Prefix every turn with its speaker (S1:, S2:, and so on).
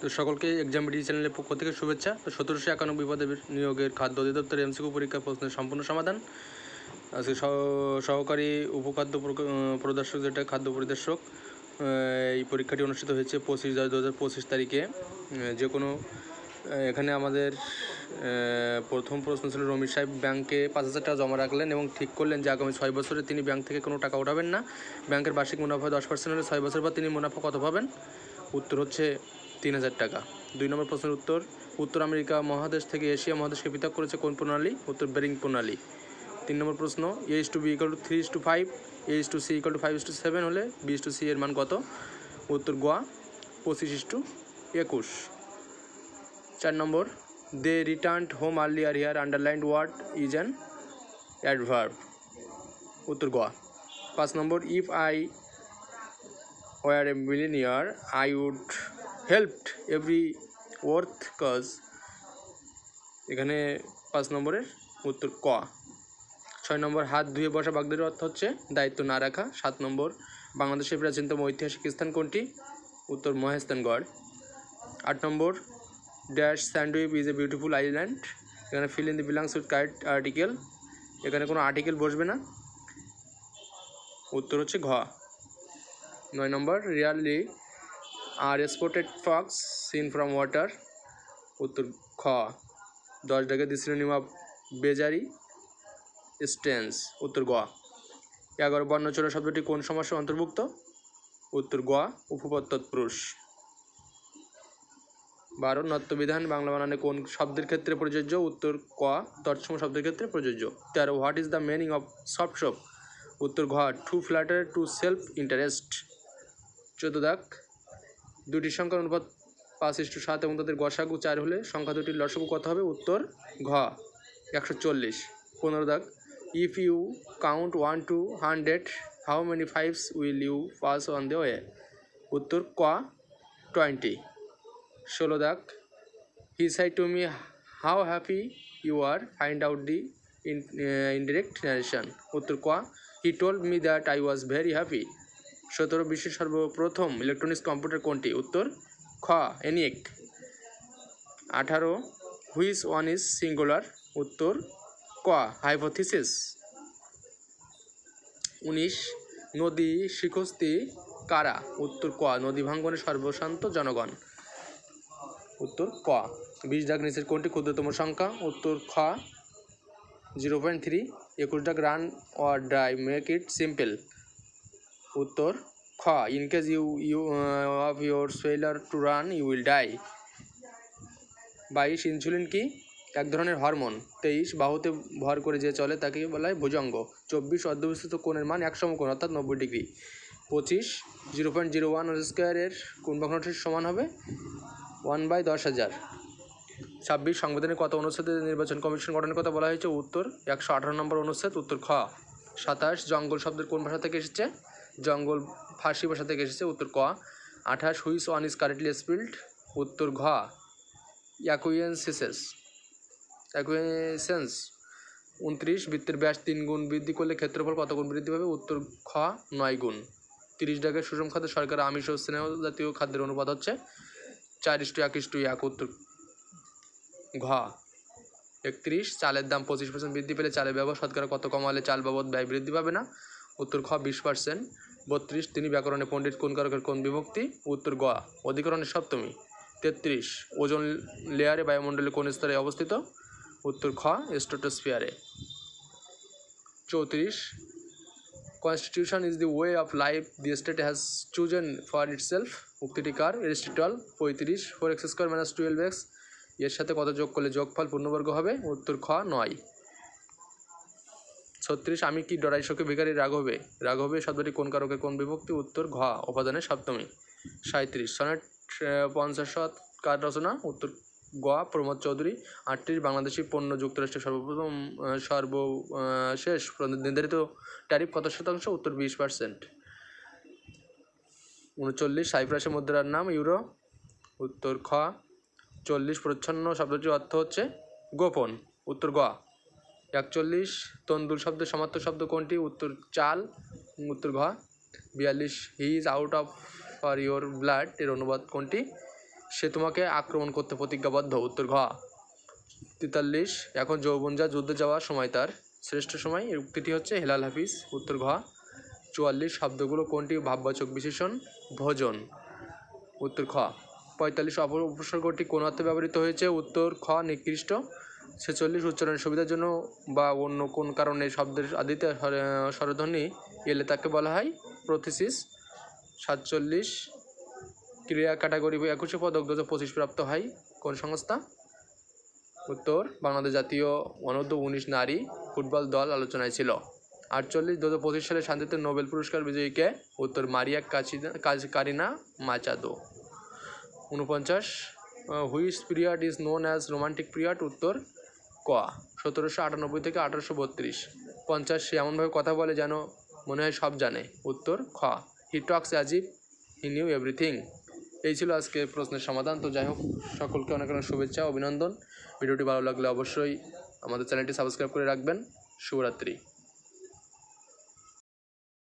S1: তো সকলকে exam BD চ্যানেলের পক্ষ থেকে শুভেচ্ছা। তো সতেরোশো একানব্বই পদে নিয়োগের খাদ্য অধিদপ্তর এমসিকিউ পরীক্ষা প্রশ্নের সম্পূর্ণ সমাধান। আজকে সহ- সহকারী উপখাদ্য প্রদর্শক যেটা, খাদ্য পরিদর্শক এই পরীক্ষাটি অনুষ্ঠিত হয়েছে পঁচিশ দশ দু হাজার পঁচিশ তারিখে। যে কোনো এখানে আমাদের প্রথম প্রশ্ন ছিল রমির সাহেব ব্যাংকে পাঁচ হাজার টাকা জমা রাখলেন এবং ঠিক করলেন যে আগামী ছয় বছরে তিনি ব্যাংক থেকে কোনো টাকা উঠাবেন না। ব্যাংকের বার্ষিক মুনাফা দশ পার্সেন্ট হলে ছয় বছর পর তিনি মুনাফা কত পাবেন? উত্তর হচ্ছে তিন হাজার টাকা। দুই নম্বর প্রশ্নের উত্তর উত্তর আমেরিকা মহাদেশ থেকে এশিয়া মহাদেশকে পৃথক করেছে কোন প্রণালী? উত্তর, বেরিং প্রণালী। তিন নম্বর প্রশ্ন a is to b equal to three is to five a is to c equal to five is to seven হলে বি ইস টু সি এর মান কত? উত্তর, গোয়া, পঁচিশ ইস টু একুশ। চার নম্বর they return home early R here underlined word is an adverb উত্তর, গোয়া। পাঁচ নম্বর if I were a millionaire I would helped every worth cause এখানে পাঁচ নম্বরের উত্তর ক। ছয় নম্বর, হাত ধুয়ে বসা বাগদের অর্থ হচ্ছে দায়িত্ব না রাখা। সাত নম্বর, বাংলাদেশের প্রাচীনতম ঐতিহাসিক স্থান কোনটি? উত্তর মহেস্তানগড় আট নম্বর dash Sandwip is a beautiful island এখানে fill in the blanks with correct article এখানে কোনো আর্টিকেল বসবে না। উত্তর হচ্ছে ঘ। নয় নম্বর really are exported fox seen from water উত্তর খ। দশ ডাকে দি সিনোনিম অফ বেজারি স্টেন্স উত্তর গোয়া এগারো বর্ণচোরা শব্দটি কোন সমাসে অন্তর্ভুক্ত? উত্তর গোয়া উপপদ তৎপুরুষ বারো, নত্যবিধান, বাংলা বানানে কোন শব্দের ক্ষেত্রে প্রযোজ্য? উত্তর ক তৎসম শব্দের ক্ষেত্রে প্রযোজ্য। তেরো what is the meaning of soft soap উত্তর ঘ to flatter to self interest চোদ্দ দাগ দুটি সংখ্যার অনুপাত পাঁচ ইস্টু সাত এবং তাদের গসাগু চার হলে সংখ্যা দুটির লসগু কত হবে? উত্তর, ঘ। একশো চল্লিশ। পনেরো দাগ। If you count one to hundred how many fives will you pass on the way উত্তর, ক। টোয়েন্টি ষোলো দাগ। He said to me how happy you are find out the in indirect narration উত্তর, ক। He told me that I was very happy সতেরো বিশ্বের সর্বপ্রথম electronics computer কোনটি? উত্তর, খ এনিয়েক আঠারো হুইস ওয়ান ইজ সিঙ্গুলার উত্তর, ক হাইপোথিসিস উনিশ, নদী শিখস্তি কারা? উত্তর, ক, নদী ভাঙ্গনে সর্বশান্ত জনগণ। উত্তর, ক, বিশ ডাক নিচের কোনটি ক্ষুদ্রতম সংখ্যা? উত্তর, খ জিরো পয়েন্ট থ্রি একুশ ডাক run or die make it simple উত্তর, খ in case you you of your failure to run you will die বাইশ ইনসুলিন কি? এক ধরনের হরমোন তেইশ, বাহুতে ভর করে যে চলে তাকে বলা হয় ভুজঙ্গ। চব্বিশ অর্ধবিস্তৃত কোণের মান এক সমকোণ, অর্থাৎ নব্বই ডিগ্রি। পঁচিশ, জিরো পয়েন্ট জিরো ওয়ান স্কোয়ারের কোন ভগ্নাংশের সমান হবে? ওয়ান বাই দশ হাজার। ছাব্বিশ সংবিধানের কত অনুচ্ছেদে নির্বাচন কমিশন গঠনের কথা বলা হয়েছে? উত্তর, একশো আঠারো নম্বর অনুচ্ছেদ, উত্তর, খ। সাতাশ, জঙ্গল শব্দের কোন ভাষা থেকে এসেছে? জঙ্গল ফার্সি ভাষা থেকে এসেছে, উত্তর ক। আঠাশ, which one is correctly spelled, উত্তর ঘ অ্যাকুয়েন্সিসেস অ্যাকুয়েসেন্স উনত্রিশ, বৃত্তের ব্যাস তিন গুণ বৃদ্ধি করলে ক্ষেত্রফল কত গুণ বৃদ্ধি পাবে? উত্তর খ নয় গুণ। তিরিশ ডাকে সুষম খাদ্য সরকার আমিষ ও স্নেহ জাতীয় খাদ্যের অনুপাত হচ্ছে চার ইস্টু এক ইস্টু এক, উত্তর ঘ। একত্রিশ, চালের দাম পঁচিশ পার্সেন্ট বৃদ্ধি পেলে চালের ব্যবহার শতকরা কত কমালে চাল বাবদ ব্যয় বৃদ্ধি পাবে না? উত্তর খ বিশ পার্সেন্ট বত্রিশ, তিনি ব্যাকরণে পণ্ডিত, কোন কারকের কোন বিভক্তি? উত্তর গ অধিকরণের সপ্তমী। তেত্রিশ, ওজন লেয়ারে বায়ুমণ্ডলে কোন স্তরে অবস্থিত? উত্তর খ স্টোটোস্ফিয়ারে চৌত্রিশ constitution is the way of life the state has chosen for itself উক্তিটি কার? এরিস্টিটল। পঁয়ত্রিশ four x square minus twelve এক্সের সাথে কত যোগ করলে যোগফল পূর্ণবর্গ হবে? উত্তর খ নয়। ছত্রিশ, আমি কি ডরাই শোকে ভিখারি রাঘবে? রাঘবে শব্দটি কোন কারকের কোন বিভক্তি? উত্তর ঘ উপাদানের সপ্তমী। সাঁত্রিশ সনেট পঞ্চাশ কার রচনা? উত্তর গ, প্রমোদ চৌধুরী। আটত্রিশ, বাংলাদেশি পণ্য যুক্তরাষ্ট্রের সর্বপ্রথম সর্ব শেষ নির্ধারিত ট্যারিফ কত শতাংশ? উত্তর বিশ পার্সেন্ট। উনচল্লিশ সাইপ্রাসের মুদ্রার নাম, ইউরো। উত্তর খ, চল্লিশ, প্রচ্ছন্ন শব্দটির অর্থ হচ্ছে গোপন। উত্তর গ একচল্লিশ, তন্দুল শব্দের সমার্থক শব্দ কোনটি? উত্তর চাল, উত্তর ঘ, বিয়াল্লিশ, he is out of for your blood, এর অনুবাদ কোনটি? সে তোমাকে আক্রমণ করতে প্রতিজ্ঞাবদ্ধ, উত্তর ঘ। তেতাল্লিশ, এখন যৌবন যা যুদ্ধে যাওয়ার সময় তার, শ্রেষ্ঠ সময়, এর উক্তিটি হচ্ছে হেলাল হাফিজ, উত্তর ঘ। চুয়াল্লিশ, শব্দগুলো কোনটি? ভাববাচক বিশেষণ, ভোজন, উত্তর খ। পঁয়তাল্লিশ অপর উপসর্গটি কোন অর্থে ব্যবহৃত হয়েছে? উত্তর খ, নিকৃষ্ট। ছেচল্লিশ উচ্চারণের সুবিধার জন্য বা অন্য কোন কারণে শব্দের আদিতে স্বরধ্বনি এলে তাকে বলা হয় প্রথিসিস। সাতচল্লিশ ক্রিয়া ক্যাটাগরি একুশে পদক দু পঁচিশ প্রাপ্ত হয়। কোন সংস্থা? উত্তর, বাংলাদেশ জাতীয় অনূর্ধ্ব উনিশ নারী ফুটবল দল আলোচনায় ছিল। আটচল্লিশ, দু হাজার পঁচিশ সালে শান্তিতে নোবেল পুরস্কার বিজয়ীকে উত্তর, মারিয়া কাজ কারিনা মাচাদো। উনপঞ্চাশ which period is known as romantic period, উত্তর ক, সতেরোশো আটানব্বই থেকে আঠারোশো বত্রিশ। পঞ্চাশ, সে এমনভাবে কথা বলে যেন মনে হয় সব জানে। উত্তর, খ হি টক্স অ্যাজিভ হি নিউ এভরিথিং এই ছিল আজকের প্রশ্নের সমাধান। তো যাই হোক, সকলকে অনেক অনেক শুভেচ্ছা, অভিনন্দন। ভিডিওটি ভালো লাগলে অবশ্যই আমাদের চ্যানেলটি সাবস্ক্রাইব করে রাখবেন। শুভরাত্রি।